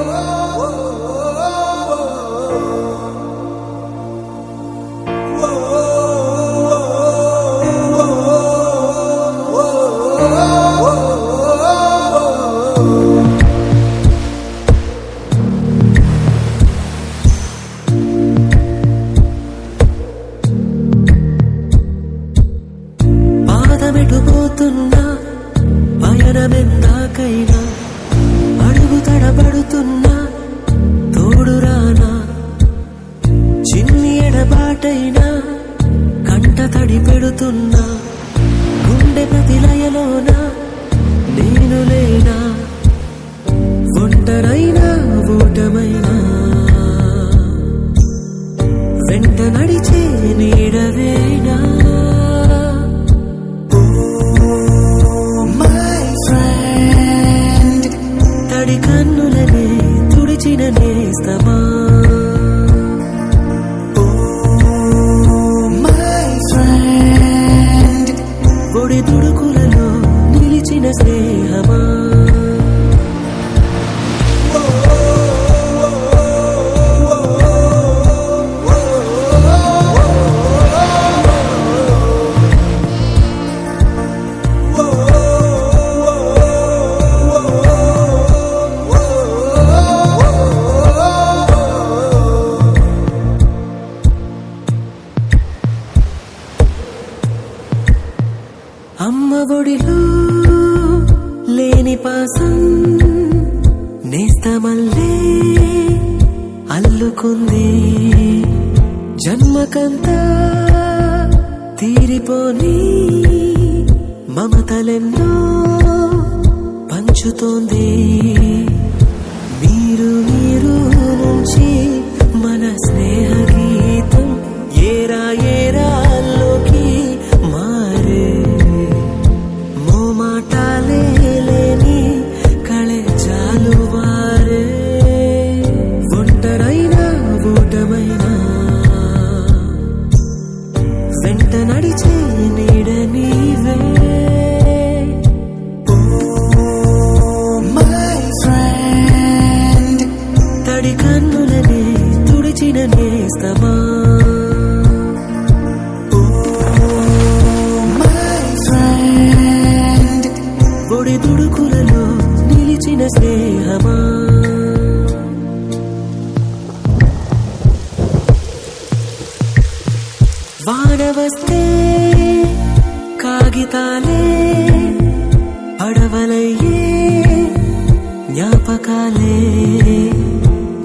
Oh. చేసిన స్నేహమా? వానవస్తే కాగితాలే పడవలయ్యే జ్ఞాపకాలే.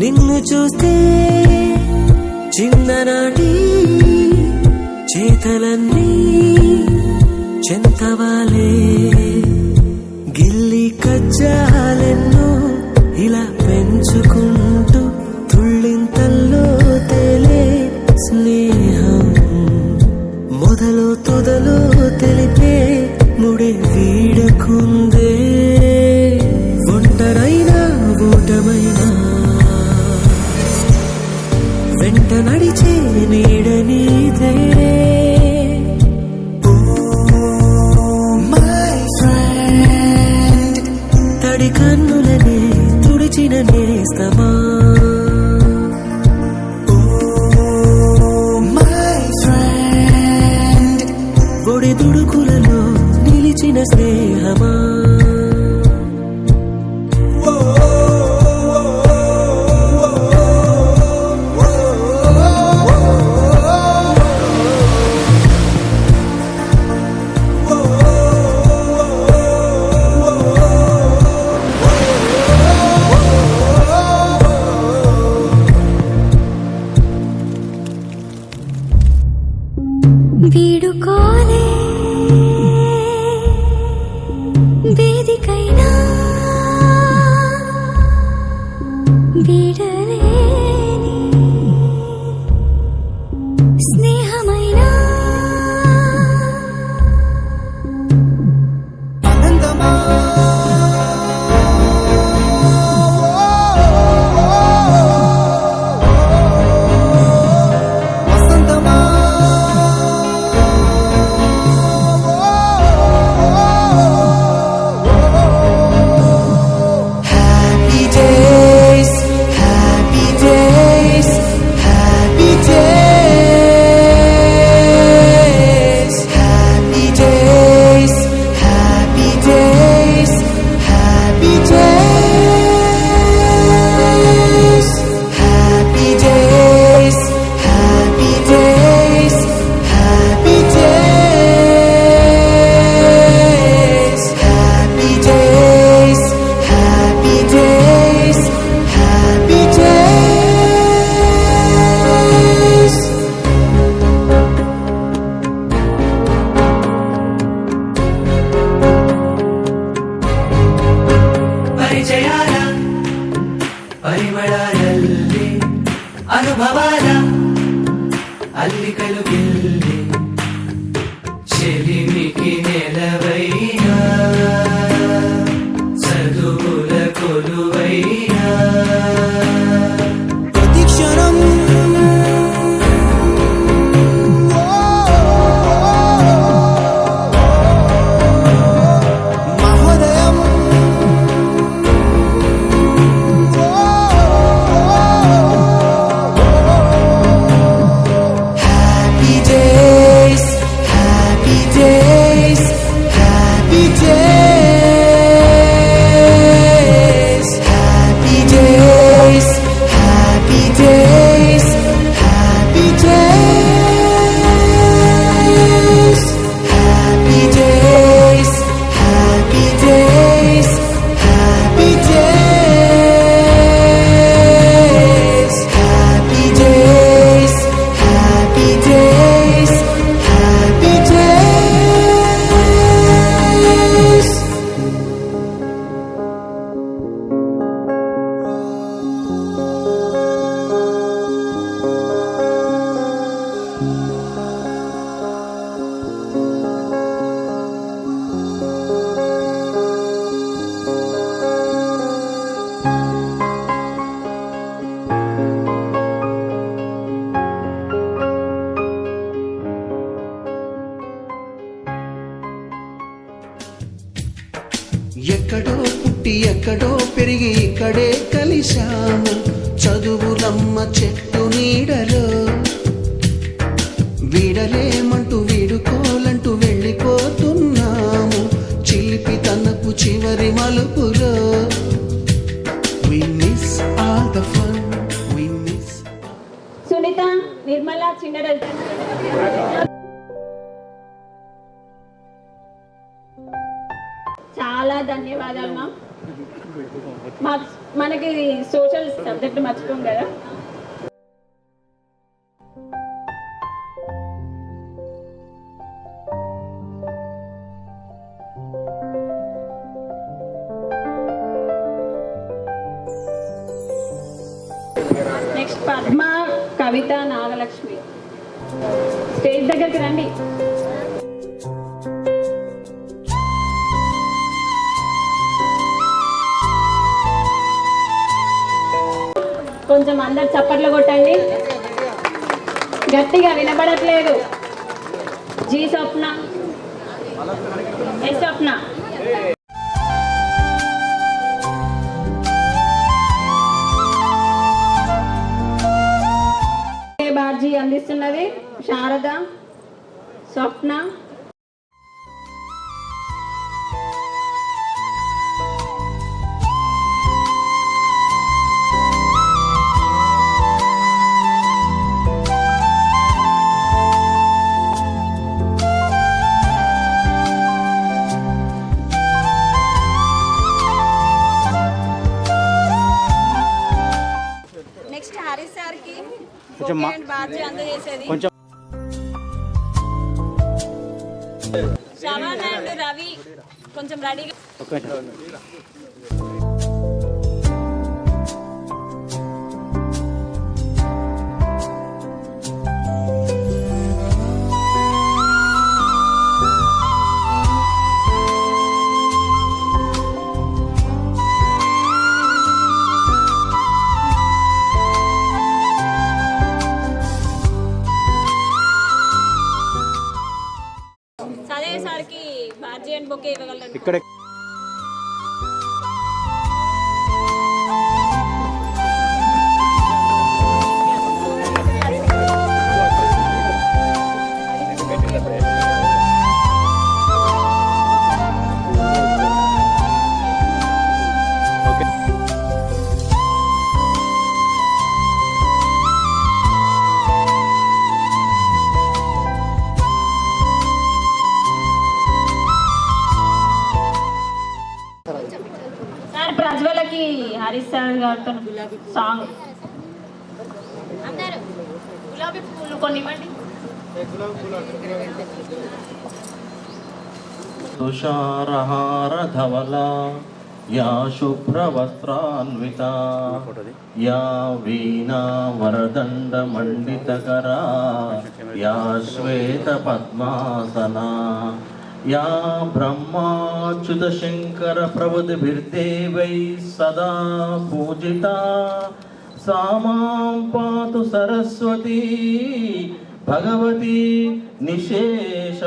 నిన్ను చూస్తే చిన్ననాటి చేతలన్నీ చింతవాలే. మనకి సోషల్ సబ్జెక్ట్ మర్చిపోం కదా. నెక్స్ట్ పద్మ కవిత నాగలక్ష్మి. స్టేజ్ దగ్గరికి రండి. కొంచెం అందరు చప్పట్లు కొట్టండి. గట్టిగా వినబడట్లేదు. జీ స్వప్న. ఎస్ స్వప్న. బార్జీ అందిస్తున్నది? శారద. స్వప్న. Kaca. ఎస్ఆర్ గారితో సాంగ్ గులాబీ పూలు కొన్ని ఇవ్వండి. తుషారహారధవలా యా శుభ్రవస్త్రాన్విత యా వీణావరదండమండితకరా యా శ్వేత పద్మాసనా या ब्रह्माच्युतशङ्करप्रभुतिभिर्देवैः सदा पूजिता सा मां पातु सरस्वती भगवती निशेषजाड्यापहा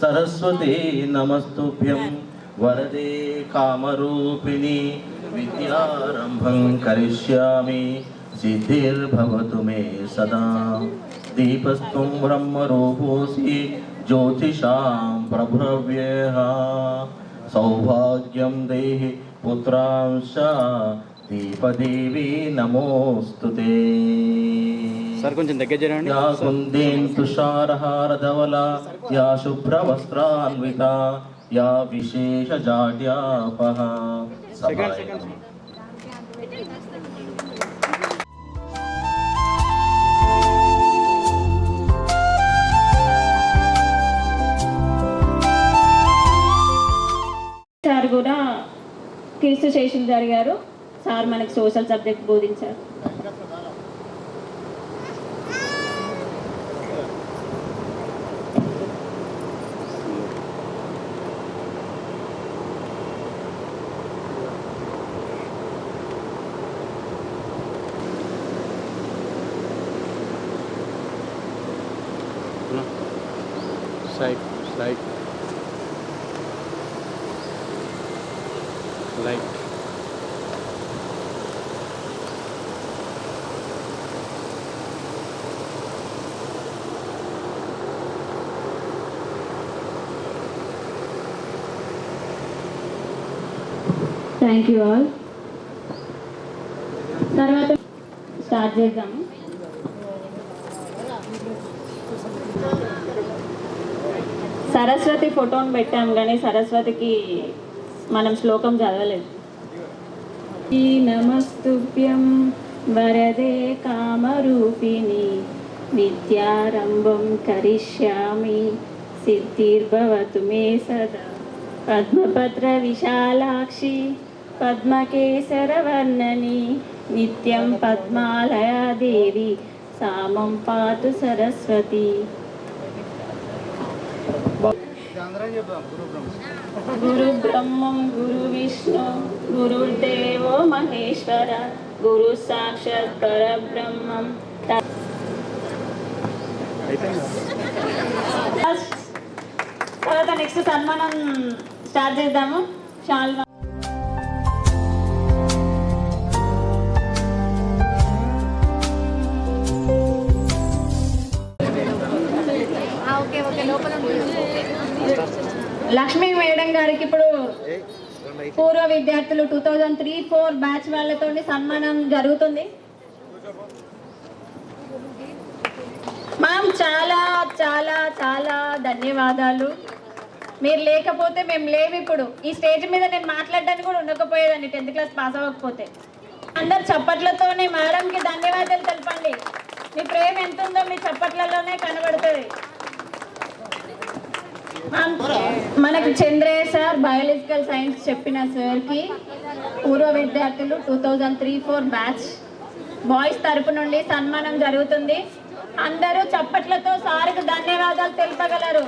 सरस्वती नमस्तुभ्यं वरदे कामरूपिणि विद्यारम्भं करिष्यामि सिद्धिर्भवतु मे सदा దీపస్త్వం బ్రహ్మరూపోసి జ్యోతిషాం ప్రభవ్యేహ సౌభాగ్యం దేహి పుత్రాంశ దీపదేవి నమోస్తు సార్ కొంచెం దగ్గర చేయండి యా కుందేం తుషారహార ధవల యా శుభ్ర వస్త్రాన్విత యా విశేష జాడ్యాపహ క్రీస్తు శేషులు గారు సార్ మనకి సోషల్ సబ్జెక్ట్ బోధించారు. Strike strike light thank you all తర్వాత స్టార్ట్ చేద్దాము. సరస్వతి ఫోటోని పెట్టాం కానీ సరస్వతికి మనం శ్లోకం చదవలేదు. ఈ నమస్తుభ్యం వరదే కామరూపిణి విద్యారంభం కరిష్యామి సిద్ధిర్భవతు మే సదా. పద్మపత్ర విశాలాక్షి పద్మకేసరవర్ణని నిత్యం పద్మాలయాదేవి సామం పాతు సరస్వతి. గురు బ్రహ్మ గురు విష్ణు గురుర్దేవో మహేశ్వర గురు సాక్షాత్ పరబ్రహ్మం. తర్వాత నెక్స్ట్ సన్మానం స్టార్ట్ చేద్దాము. షాల్వా గారికి ఇప్పుడు పూర్వ విద్యార్థులు two thousand three four batch వాళ్ళతో సన్మానం జరుగుతుంది. మ్యామ్ చాలా చాలా చాలా ధన్యవాదాలు. మీరు లేకపోతే మేము లేవు ఇప్పుడు. ఈ స్టేజ్ మీద నేను మాట్లాడడానికి కూడా ఉండకపోయేదాన్ని టెన్త్ క్లాస్ పాస్ అవ్వకపోతే. అందరు చప్పట్లతోనే మేడంకి ధన్యవాదాలు తెలపండి. మీ ప్రేమ ఎంత ఉందో మీ చప్పట్లలోనే కనబడుతుంది. మనకు చంద్రయ్య సార్ బయాలజికల్ సైన్స్ చెప్పిన సార్కి పూర్వ విద్యార్థులు two thousand three four batch. Boys తరపు నుండి సన్మానం జరుగుతుంది. అందరూ చప్పట్లతో సార్కి ధన్యవాదాలు తెలుపగలరు.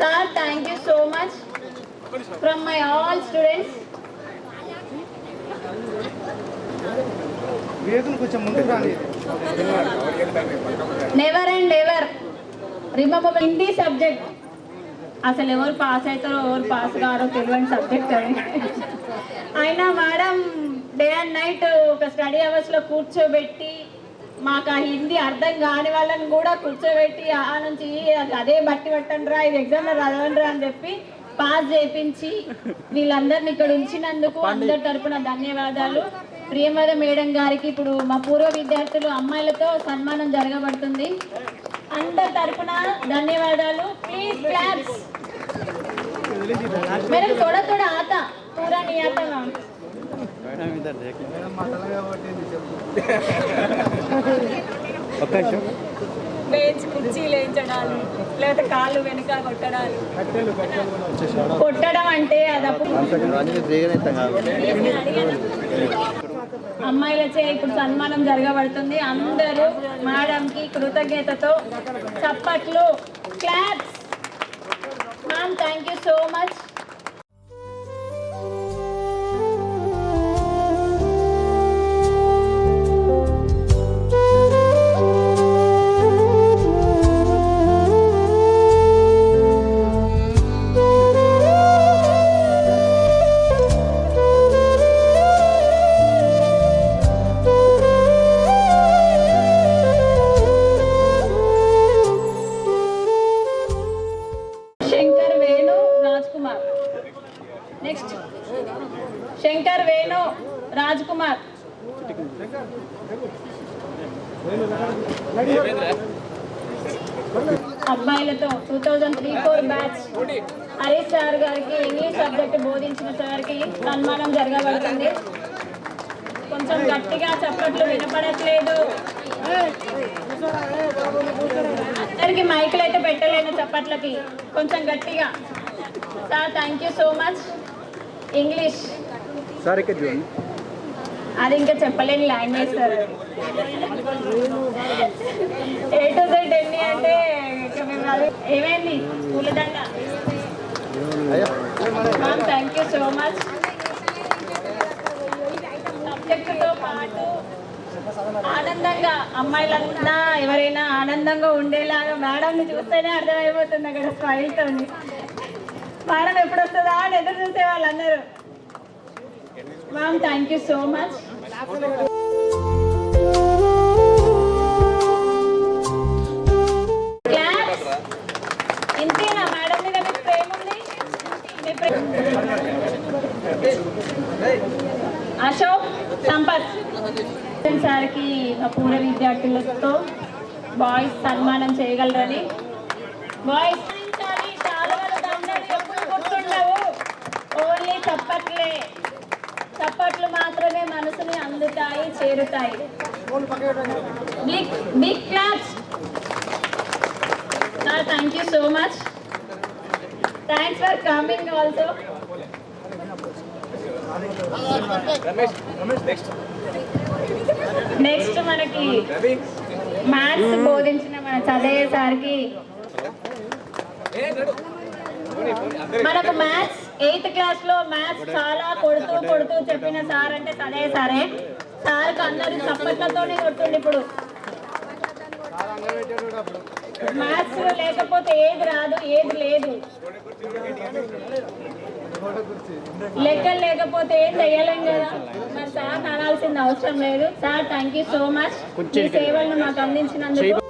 Sir thank you so much from my all students never and ever remember Hindi subject అసలు ఎవరు పాస్ అవుతారో ఎవరు పాస్ కారో తెలియని సబ్జెక్ట్ అది. అయినా మేడం డే అండ్ నైట్ ఒక స్టడీ అవర్స్లో కూర్చోబెట్టి మాకు ఆ హిందీ అర్థం కాని వాళ్ళని కూడా కూర్చోబెట్టి ఆ నుంచి అదే బట్టి పట్టండి రా ఇది ఎగ్జామ్లో చదవండి రా అని చెప్పి పాస్ చేయించి వీళ్ళందరిని ఇక్కడ ఉంచినందుకు అందరి తరపున ధన్యవాదాలు. ప్రియమద మేడం గారికి ఇప్పుడు మా పూర్వ విద్యార్థులు అమ్మాయిలతో సన్మానం జరగబడుతుంది. అందరి తరపున ధన్యవాదాలు. ప్లీజ్ క్లాప్స్ మేడం తోడ తోడ ఆత పూరా నీ ఆత బెంచ్ కుర్చీలు వేయించడాలు లేకపోతే కాళ్ళు వెనుక కొట్టడాలు. కొట్టడం అంటే అది అప్పుడు అమ్మాయిలచే ఇప్పుడు సన్మానం జరగబడుతుంది. అందరూ మేడంకి కృతజ్ఞతతో చప్పట్లు claps. Ma'am thank you so much Shankar Venu Raj Kumar అబ్బాయిలతో two thousand three four batch Harish sir గారికి ఇంగ్లీష్ సబ్జెక్ట్ బోధించిన సార్కి సన్మానం జరగబడుతుంది. కొంచెం గట్టిగా చప్పట్లు వినపడట్లేదు. అందరికి మైకులు అయితే పెట్టలేను చప్పట్లకి. కొంచెం గట్టిగా. Sir thank you so much English అది ఇంకా చెప్పలేని language sir. A to Z ఎన్ని అంటే ఏమైంది? పూలదండ ma'am thank you so much సబ్జెక్టుతో పాటు ఆనందంగా అమ్మాయిలంతా ఎవరైనా ఆనందంగా ఉండేలాగా మేడంని చూస్తేనే అర్థమైపోతుంది అక్కడ స్మైల్తో మేడం ఎప్పుడు వస్తుందా అని ఎదురు చూసే వాళ్ళందరూ. Ma'am thank you so much ఇంతేనా మేడం మీద మీకు ప్రేమ ఉంది? అశోక్ సంపత్. సార్కి మా పూర్వ విద్యార్థులతో బాయ్స్ సన్మానం చేయగలరని. బాయ్స్ చాలా దండలు ఎప్పుడు గుర్తుండవు ఓన్లీ చప్పట్లే. చప్పట్లు మాత్రమే మనసుని అందుతాయి చేరుతాయి. Big big claps sir thank you so much thanks for coming also next మనకి మ్యాథ్స్ బోధించిన మన చదివే సార్కి మనకు మ్యాథ్స్ ఎయిత్ క్లాస్లో మ్యాథ్స్ చాలా కొడుతూ కొడుతూ చెప్పిన సార్ అంటే చదివే సారే. సార్కి అందరు చప్పట్లతోనే కొట్టుండి ఇప్పుడు. మ్యాథ్స్ లేకపోతే ఏది రాదు ఏది లేదు. లెక్కలు లేకపోతే ఏం చెయ్యలేం కదా. మరి సార్ అనాల్సిన అవసరం లేదు. Sir thank you so much మీ సేవలను మాకు అందించినందుకు.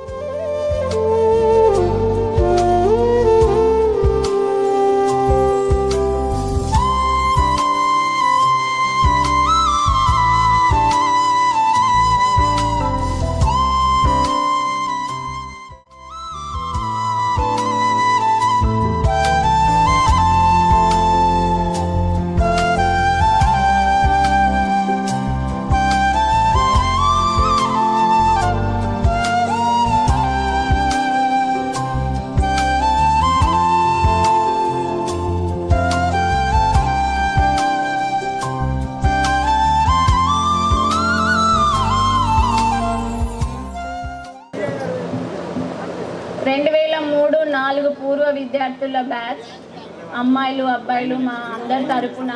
అమ్మాయిలు అబ్బాయిలు మా అందరి తరఫున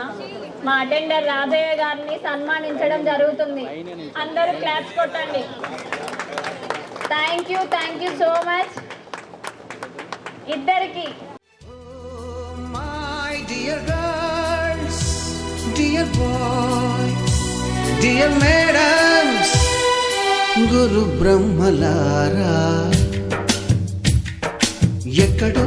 మా అటెండర్ రాధయ్య గారిని సన్మానించడం జరుగుతుంది. అందరూ క్లాప్స్ కొట్టండి. Thank you thank you so much ఇద్దరికి. Dear girls, dear madams, గురు బ్రహ్మలారా ఎక్కడో